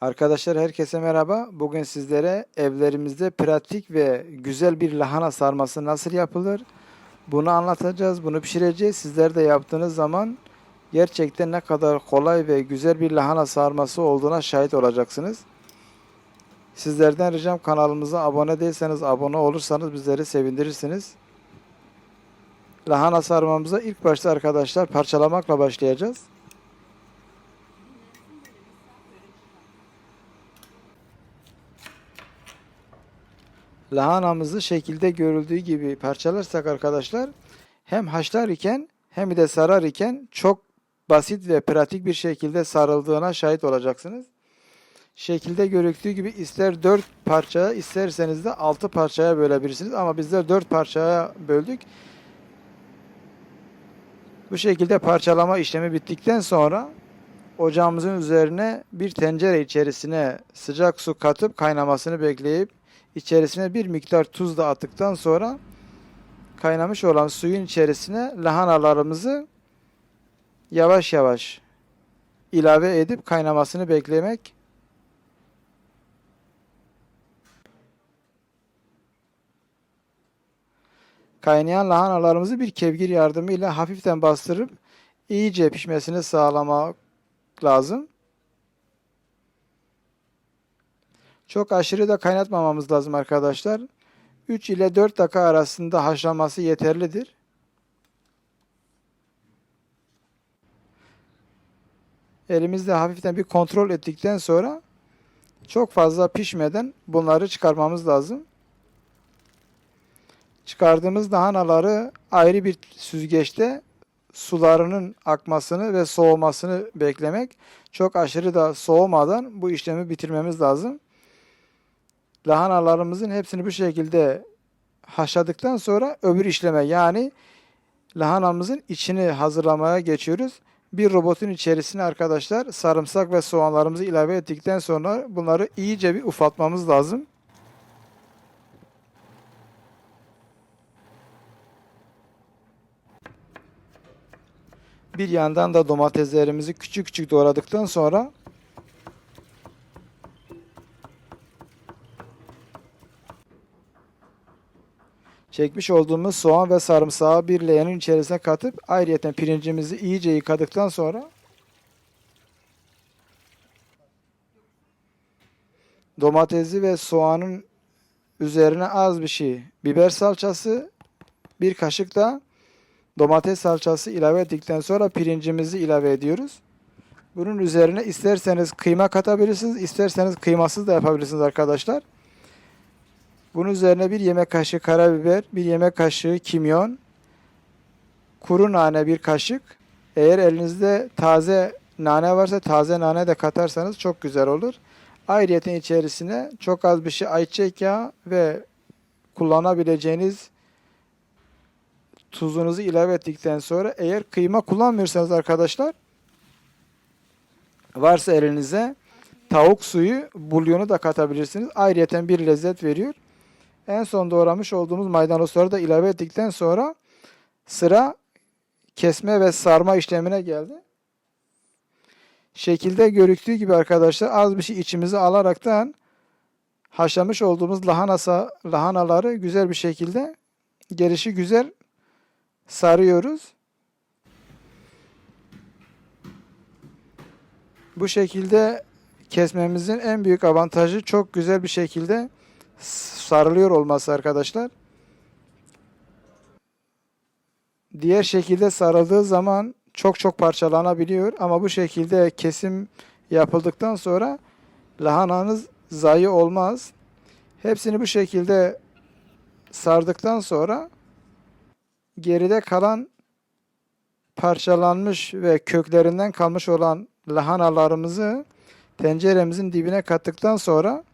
Arkadaşlar herkese merhaba. Bugün sizlere evlerimizde pratik ve güzel bir lahana sarması nasıl yapılır? Bunu anlatacağız, bunu pişireceğiz. Sizler de yaptığınız zaman gerçekten ne kadar kolay ve güzel bir lahana sarması olduğuna şahit olacaksınız. Sizlerden ricam kanalımıza abone değilseniz abone olursanız bizleri sevindirirsiniz. Lahana sarmamıza ilk başta arkadaşlar parçalamakla başlayacağız. Lahanamızı şekilde görüldüğü gibi parçalarsak arkadaşlar hem haşlar iken hem de sarar iken çok basit ve pratik bir şekilde sarıldığına şahit olacaksınız. Şekilde görüldüğü gibi ister 4 parçaya isterseniz de 6 parçaya bölebilirsiniz ama bizler 4 parçaya böldük. Bu şekilde parçalama işlemi bittikten sonra ocağımızın üzerine bir tencere içerisine sıcak su katıp kaynamasını bekleyip İçerisine bir miktar tuz da attıktan sonra kaynamış olan suyun içerisine lahanalarımızı yavaş yavaş ilave edip kaynamasını beklemek. Kaynayan lahanalarımızı bir kevgir yardımıyla hafiften bastırıp iyice pişmesini sağlamak lazım. Çok aşırı da kaynatmamamız lazım arkadaşlar. 3 ile 4 dakika arasında haşlanması yeterlidir. Elimizde hafiften bir kontrol ettikten sonra çok fazla pişmeden bunları çıkarmamız lazım. Çıkardığımız lahanaları ayrı bir süzgeçte sularının akmasını ve soğumasını beklemek. Çok aşırı da soğumadan bu işlemi bitirmemiz lazım lahanalarımızın hepsini bu şekilde haşladıktan sonra öbür işleme yani lahanamızın içini hazırlamaya geçiyoruz. Bir robotun içerisine arkadaşlar sarımsak ve soğanlarımızı ilave ettikten sonra bunları iyice bir ufaltmamız lazım. Bir yandan da domateslerimizi küçük küçük doğradıktan sonra Çekmiş olduğumuz soğan ve sarımsağı bir leğenin içerisine katıp ayrıyeten pirincimizi iyice yıkadıktan sonra domatesi ve soğanın üzerine az bir şey biber salçası bir kaşık da domates salçası ilave ettikten sonra pirincimizi ilave ediyoruz. Bunun üzerine isterseniz kıyma katabilirsiniz, isterseniz kıymasız da yapabilirsiniz arkadaşlar. Bunun üzerine bir yemek kaşığı karabiber, bir yemek kaşığı kimyon, kuru nane bir kaşık. Eğer elinizde taze nane varsa taze nane de katarsanız çok güzel olur. Ayrıyeten içerisine çok az bir şey ayçiçek yağı ve kullanabileceğiniz tuzunuzu ilave ettikten sonra eğer kıyma kullanmıyorsanız arkadaşlar varsa elinize tavuk suyu bulyonu da katabilirsiniz. Ayrıyeten bir lezzet veriyor. En son doğramış olduğumuz maydanozları da ilave ettikten sonra sıra kesme ve sarma işlemine geldi. Şekilde görüktüğü gibi arkadaşlar az bir şey içimize alaraktan haşlamış olduğumuz lahanasa, lahanaları güzel bir şekilde gelişi güzel sarıyoruz. Bu şekilde kesmemizin en büyük avantajı çok güzel bir şekilde sarılıyor olması arkadaşlar. Diğer şekilde sarıldığı zaman çok çok parçalanabiliyor ama bu şekilde kesim yapıldıktan sonra lahananız zayi olmaz. Hepsini bu şekilde sardıktan sonra geride kalan parçalanmış ve köklerinden kalmış olan lahanalarımızı tenceremizin dibine kattıktan sonra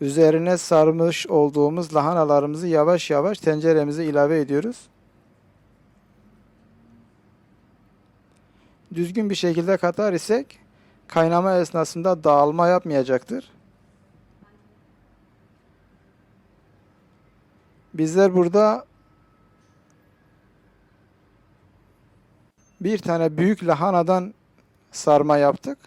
Üzerine sarmış olduğumuz lahanalarımızı yavaş yavaş tenceremize ilave ediyoruz. Düzgün bir şekilde katar isek kaynama esnasında dağılma yapmayacaktır. Bizler burada bir tane büyük lahanadan sarma yaptık.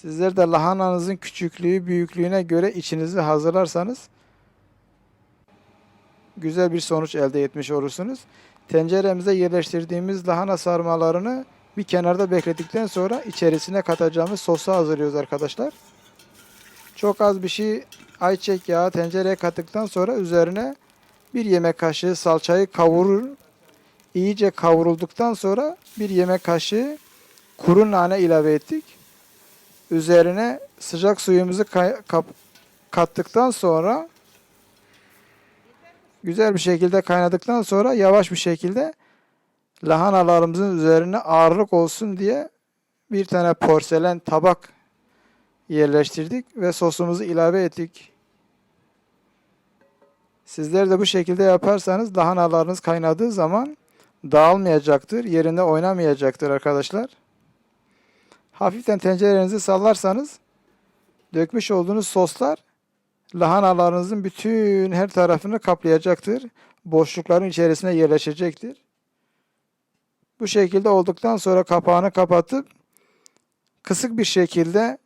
Sizler de lahananızın küçüklüğü, büyüklüğüne göre içinizi hazırlarsanız güzel bir sonuç elde etmiş olursunuz. Tenceremize yerleştirdiğimiz lahana sarmalarını bir kenarda bekledikten sonra içerisine katacağımız sosu hazırlıyoruz arkadaşlar. Çok az bir şey ayçiçek yağı tencereye kattıktan sonra üzerine bir yemek kaşığı salçayı kavurur. İyice kavrulduktan sonra bir yemek kaşığı kuru nane ilave ettik. Üzerine sıcak suyumuzu kattıktan sonra güzel bir şekilde kaynadıktan sonra yavaş bir şekilde lahanalarımızın üzerine ağırlık olsun diye bir tane porselen tabak yerleştirdik ve sosumuzu ilave ettik. Sizler de bu şekilde yaparsanız lahanalarınız kaynadığı zaman dağılmayacaktır, yerinde oynamayacaktır arkadaşlar. Hafiften tencerenizi sallarsanız dökmüş olduğunuz soslar lahanalarınızın bütün her tarafını kaplayacaktır. Boşlukların içerisine yerleşecektir. Bu şekilde olduktan sonra kapağını kapatıp kısık bir şekilde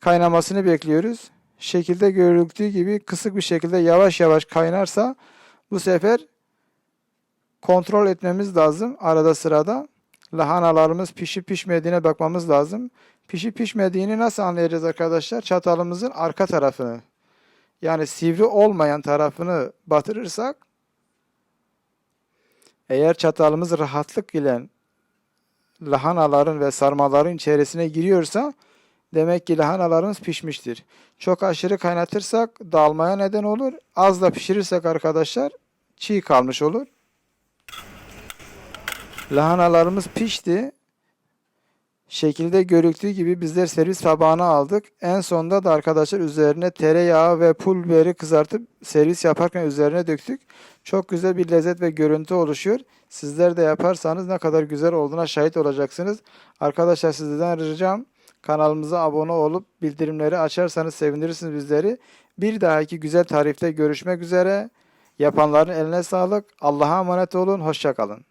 kaynamasını bekliyoruz. Şekilde görüldüğü gibi kısık bir şekilde yavaş yavaş kaynarsa bu sefer kontrol etmemiz lazım arada sırada. Lahanalarımız pişip pişmediğine bakmamız lazım. Pişip pişmediğini nasıl anlayacağız arkadaşlar? Çatalımızın arka tarafını yani sivri olmayan tarafını batırırsak eğer çatalımız rahatlık ile lahanaların ve sarmaların içerisine giriyorsa demek ki lahanalarımız pişmiştir. Çok aşırı kaynatırsak dağılmaya neden olur. Az da pişirirsek arkadaşlar çiğ kalmış olur. Lahanalarımız pişti. Şekilde görüldüğü gibi bizler servis tabağına aldık. En sonda da arkadaşlar üzerine tereyağı ve pul kızartıp servis yaparken üzerine döktük. Çok güzel bir lezzet ve görüntü oluşuyor. Sizler de yaparsanız ne kadar güzel olduğuna şahit olacaksınız. Arkadaşlar sizden ricam kanalımıza abone olup bildirimleri açarsanız sevinirsiniz bizleri. Bir dahaki güzel tarifte görüşmek üzere. Yapanların eline sağlık. Allah'a emanet olun. Hoşçakalın.